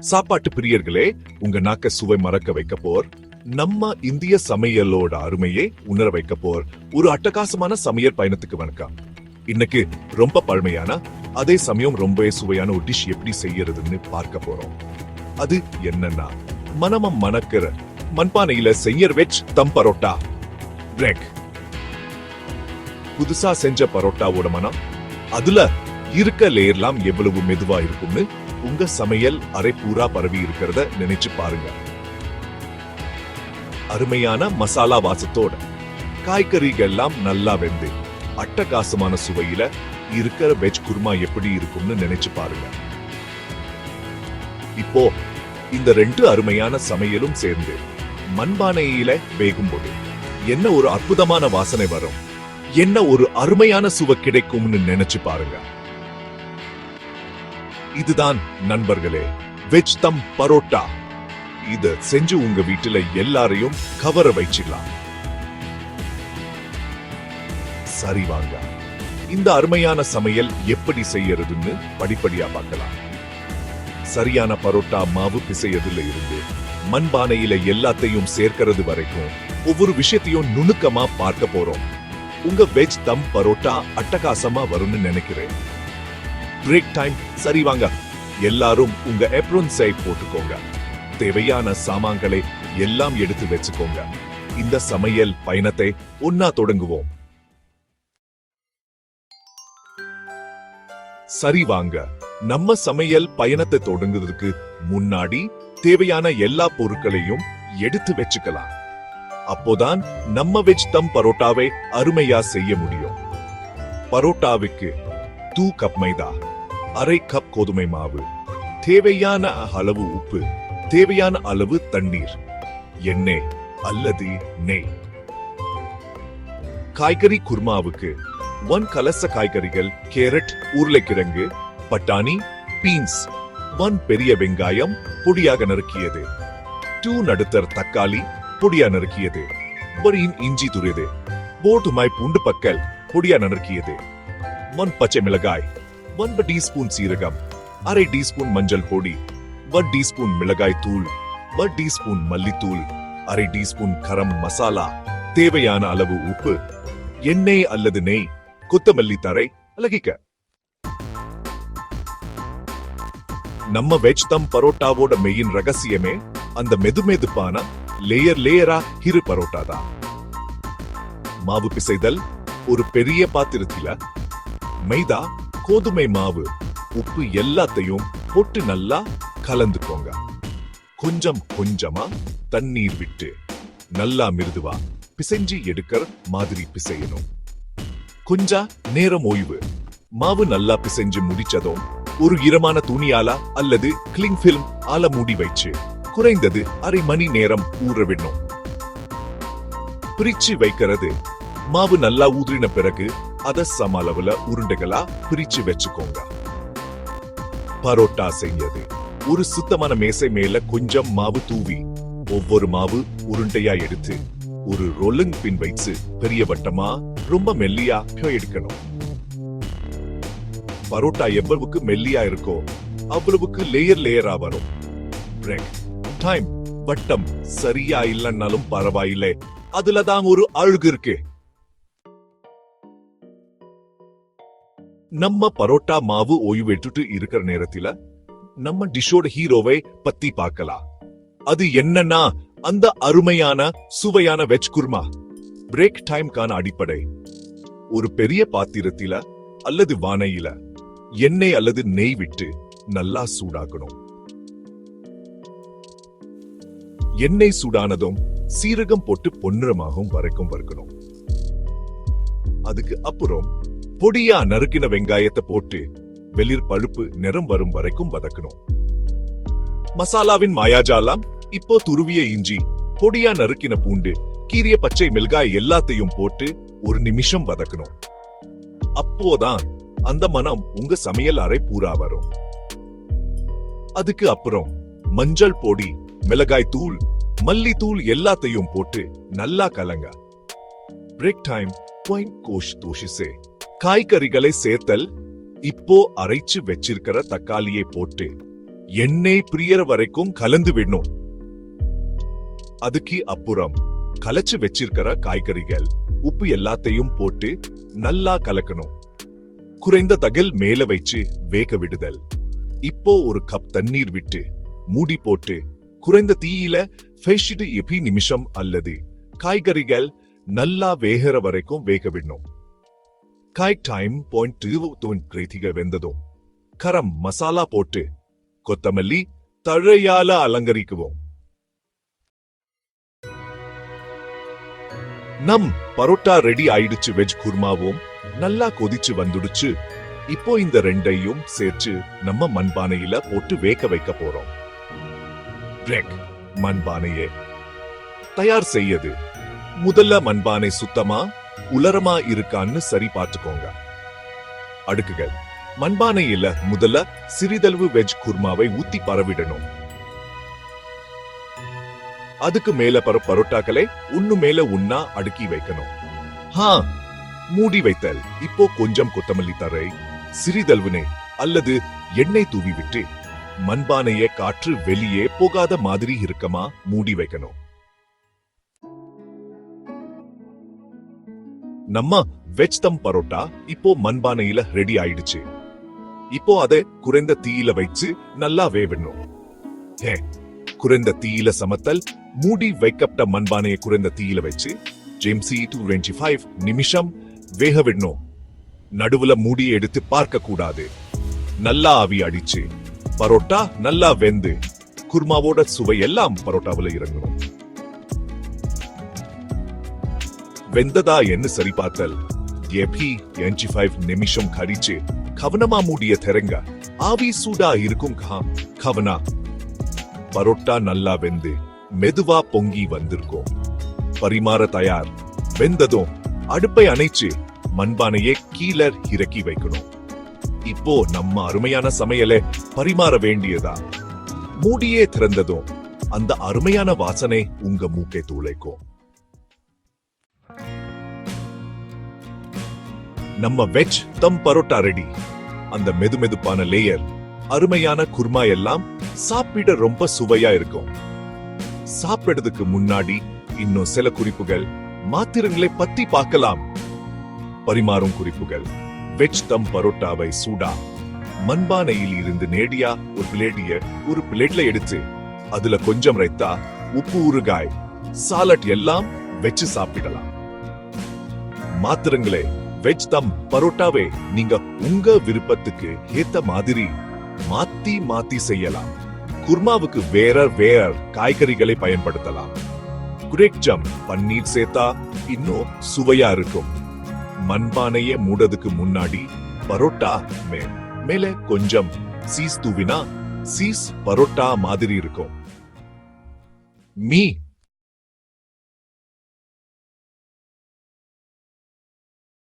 சாப்பாட்டு பிரியர்களே உங்க நாக்க சுவை மறக்க வைக்க போர். நம்ம இந்திய சமையலோட அருமையை உணர வைக்க போர். ஒரு அட்டகாசமான சமையல் பயணத்துக்கு வணக்கம். இன்னைக்கு ரொம்ப பழமையான அதே சமயம் ரொம்பவே சுவையான ஒரு டிஷ் எப்படி செய்யறதுன்னு பார்க்க போறோம். அது என்னன்னா மனமம் மணக்கிற மண்பானையில செய்யர் வெச் தம் பரோட்டா. பிரேக் புதுசா செஞ்ச பரோட்டாவோட மனம் அதுல இருக்க லேயர்லாம் எவ்வளவு மெதுவா இருக்கும்னு உங்க சமையல் அரை பூரா பரவி இருக்கிறத நினைச்சு பாருங்க. அருமையான மசாலா வாசத்தோட காய்கறிகள்லாம் நல்லா வெந்து அட்டகாசமான சுவையில இருக்கிற வெஜ் குருமா எப்படி இருக்கும்னு நினைச்சு பாருங்க. இப்போ இந்த ரெண்டு அருமையான சமையலும் சேர்ந்து மண்பானையில வேகும்போது என்ன ஒரு அற்புதமான வாசனை வரும்? என்ன ஒரு அருமையான சுவை கிடைக்கும்னு நினைச்சு பாருங்க. இதுதான் நண்பர்களே வெஜ் தம் பரோட்டா. இத செஞ்சு உங்க வீட்டுல எல்லாரையும் கவர வச்சிடலாம் சரி வாங்க. இந்த அருமையான சமையல் எப்படி செய்யறதுன்னு படிப்படியா பார்க்கலாம். சரியான பரோட்டா மாவு பிசையதுல இருந்து மண்பானையில எல்லாத்தையும் சேர்க்கிறது வரைக்கும் ஒவ்வொரு விஷயத்தையும் நுணுக்கமா பார்க்க போறோம். உங்க வெஜ் தம் பரோட்டா அட்டகாசமா வரும்னு நினைக்கிறேன். பிரேக் டைம் சரி வாங்க. எல்லாரும் உங்க எப்ரோன் போட்டுக்கோங்க. தேவையான சாமான்களை எல்லாம் எடுத்து வச்சுக்கோங்க. இந்த சமையல் பயணத்தை ஒன்னா தொடங்குவோம். சரி வாங்க. நம்ம சமையல் பயணத்தை தொடங்குறதுக்கு முன்னாடி தேவையான எல்லா பொருட்களையும் எடுத்து வச்சுக்கலாம். அப்போதான் நம்ம வெஜ் தம் பரோட்டாவை அருமையா செய்ய முடியும். பரோட்டாவுக்கு டூ கப் மைதா. அரை கப் கோதுமை மாவு தேவையான அளவு உப்பு தேவையான அளவு தண்ணீர் எண்ணெய் அல்லது நெய். காய்கறி குர்மாவுக்கு ஒன் கலச காய்கறிகள் கேரட் உருளைக்கிழங்கு பட்டாணி பீன்ஸ் ஒன் பெரிய வெங்காயம் பொடியாக நறுக்கியது. டூ நடுத்தர் தக்காளி பொடியா நறுக்கியது. ஒரு இஞ்சி துரியது போட்டுமாய் பூண்டு பக்கல் பொடியா நறுக்கியது. ஒன் பச்சை மிளகாய் ஒன்பது டீஸ்பூன் சீரகம் அரை டீஸ்பூன் மஞ்சள் பொடி ஒன் டீஸ்பூன் மிளகாய் தூள் ஒன் டீஸ்பூன் மல்லித்தூள் அரை டீஸ்பூன் கரம் மசாலா தேவையான அளவு உப்பு எண்ணெய் அல்லது நெய் கொத்தமல்லி தரை அழகிக்க நம்ம வெஜ் தம் பரோட்டாவோட மெயின் ரகசியமே அந்த மெதுமெதுப்பான லேயர் லேயரா இரு பரோட்டா தான். மாவு பிசைதல் ஒரு பெரிய பாத்திரத்தில மைதா கோதுமை மாவு உப்பு எல்லாத்தையும் போட்டு நல்லா கலந்துக்கோங்க. கொஞ்சம் கொஞ்சமா தண்ணீர் விட்டு நல்லா மிருதுவா பிசைஞ்சு எடுக்கிற மாதிரி பிசையணும். கொஞ்சா நேரம் ஓய்வு. மாவு நல்லா பிசைஞ்சு முடிச்சதும் ஒரு ஈரமான துணியால அல்லது கிளிங் பிலிம் ஆல மூடி வச்சு குறைந்தது அரை மணி நேரம் ஊற விடணும். பிரிச்சு வைக்கிறது. மாவு நல்லா ஊதின பிறகு அத சம அளவுல உருண்டைகளா பிரிச்சு வச்சுக்கோங்க. பரோட்டா செய்யது ஒரு சுத்தமான மேசை மேல கொஞ்சம் மாவு தூவி ஒவ்வொரு மாவு உருண்டையா எடுத்து ஒரு ரோலிங் பின் வைத்து பெரிய வட்டமா ரொம்ப மெல்லியா எடுக்கணும். பரோட்டா எவ்வளவுக்கு மெல்லியா இருக்கோ அவ்வளவுக்கு லேயர் லேயரா வரும். டைம் வட்டம் சரியா இல்லைன்னாலும் பரவாயில்லை. அதுல தான் ஒரு அழுகு இருக்கு. நம்ம பரோட்டா மாவு ஓய்வு விட்டுட்டு இருக்கிற நேரத்துல நம்ம டிஷோட ஹீரோவை பத்தி பார்க்கலாம். அது என்னன்னா அந்த அருமையான சுவையான வெஜ் குருமா பிரேக் டைம்கான அடிப்படை. ஒரு பெரிய பாத்திரத்தில அல்லது வானையில எண்ணெய் அல்லது நெய் விட்டு நல்லா சூடாக்கணும். எண்ணெய் சூடானதும் சீரகம் போட்டு பொன்னிறமாகவும் வரைக்கும் வறுக்கணும். அதுக்கு அப்புறம் பொடியா நறுக்கின வெங்காயத்தை போட்டு வெளிர் பழுப்பு நிறம் வரும் வரைக்கும் வதக்கணும். மசாலாவின் மாயாஜாலாம் இப்போ துருவிய இஞ்சி பொடியா நறுக்கின பூண்டு கீரிய பச்சை மிளகாய் எல்லாத்தையும் போட்டு ஒரு நிமிஷம் வதக்கணும். அப்போதான் அந்த மனம் உங்க சமையல் அறை பூரா வரும். அதுக்கு அப்புறம் மஞ்சள் பொடி மிளகாய் தூள் மல்லித்தூள் எல்லாத்தையும் போட்டு நல்லா கலங்க. பிரேக் டைம் கோஷ் தோஷிசே காய்கறிகளை சேர்த்தல் இப்போ அரைச்சு வச்சிருக்கிற தக்காளியை போட்டு எண்ணெய் பிரியற வரைக்கும் கலந்து விடணும். அதுக்கு அப்புறம் கலச்சு வச்சிருக்கிற காய்கறிகள் உப்பு எல்லாத்தையும் போட்டு நல்லா கலக்கணும். குறைந்த தகல் மேல வச்சு வேக விடுதல். இப்போ ஒரு கப் தண்ணீர் விட்டு மூடி போட்டு குறைந்த தீயில ஃபெஷிட்டு எபி நிமிஷம் அல்லது காய்கறிகள் நல்லா வேகிற வரைக்கும் வேக விடணும். காய் டைம் பாயிண்ட் இருபத்தொன் கிரேத்திகள் வெந்ததும் கரம் மசாலா போட்டு கொத்தமல்லி தழையால அலங்கரிக்குவோம் நம் பரோட்டா ரெடி ஆயிடுச்சு வெஜ் குர்மாவும் நல்லா கொதிச்சு வந்துடுச்சு இப்போ இந்த ரெண்டையும் சேர்த்து நம்ம மண்பானையில போட்டு வேக வைக்க போறோம் பிரெக் மண்பானையே தயார் செய்யது முதல்ல மண்பானை சுத்தமா உலரமா இருக்கான்னு சரி பார்த்துக்கோங்க. அடுக்குகள் மண்பானையில முதல்ல சிறிதளவு வெஜ் குர்மாவை ஊத்தி பரவிடணும். அதுக்கு மேல பர பரோட்டாக்களை ஒண்ணு மேல உண்ணா அடுக்கி வைக்கணும். ஹா மூடி வைத்தல். இப்போ கொஞ்சம் கொத்தமல்லி தரை சிறிதளவுனே அல்லது எண்ணெய் தூவி விட்டு மண்பானையை காற்று வெளியே போகாத மாதிரி இருக்கமா மூடி வைக்கணும். நம்ம வெஜ் தம் பரோட்டா இப்போ மண்பானையில ரெடி ஆயிடுச்சு. இப்போ அதை குறைந்த தீயில வச்சு நல்லா வேவிடணும் ஏ குறைந்த தீயில சமத்தல் மூடி வைக்கப்பட்ட மண்பானையை குறைந்த தீயில வச்சு ஜேம்சி டூ டுவெண்ட்டி ஃபைவ் நிமிஷம் வேக விடணும். நடுவுல மூடி எடுத்து பார்க்க கூடாது. நல்லா ஆவி அடிச்சு. பரோட்டா நல்லா வெந்து குருமாவோட சுவை எல்லாம் பரோட்டாவுல இறங்கணும் வெந்ததா என்ன சரி பார்த்தல் எபி என்ஜி ஃபைவ் நிமிஷம் கழிச்சு கவனமா மூடிய திறங்க ஆவி சூடா இருக்கும் கா கவனா. பரோட்டா நல்லா வெந்து மெதுவா பொங்கி வந்திருக்கும். பரிமாற தயார் வெந்ததும் அடுப்பை அணைச்சு மண்பானையே கீழே இறக்கி வைக்கணும். இப்போ நம்ம அருமையான சமையலை பரிமாற வேண்டியதா? மூடியே திறந்ததும் அந்த அருமையான வாசனை உங்க மூக்கை துளைக்கும். நம்ம வெஜ் தம் பரோட்டா ரெடி. அந்த மெதுமெதுப்பான லேயர் அருமையான குர்மா எல்லாம் சாப்பிட ரொம்ப சுவையா இருக்கும். சாப்பிடுறதுக்கு முன்னாடி இன்னும் சில குறிப்புகள் மாத்திரங்களை பத்தி பார்க்கலாம். பரிமாறும் குறிப்புகள். வெஜ் தம் பரோட்டாவை சூடா. மண்பானையில் இருந்து நேடியா ஒரு பிளேடிய ஒரு பிளேட்ல எடுத்து அதுல கொஞ்சம் ரைத்தா உப்பு ஊறுகாய் சாலட் எல்லாம் வச்சு சாப்பிடலாம். மாத்திரங்களே வெஜ் தம் பரோட்டாவே நீங்க உங்க விருப்பத்துக்கு ஏத்த மாதிரி மாத்தி மாத்தி செய்யலாம். குர்மாவுக்கு வேற வேற காய்கறிகளை பயன்படுத்தலாம். குரேக் ஜம் பன்னீர் சேர்த்தா இன்னும் சுவையா இருக்கும். மண்பானைய மூடதுக்கு முன்னாடி பரோட்டா மே மேல கொஞ்சம் சீஸ் தூவினா சீஸ் பரோட்டா மாதிரி இருக்கும். மீ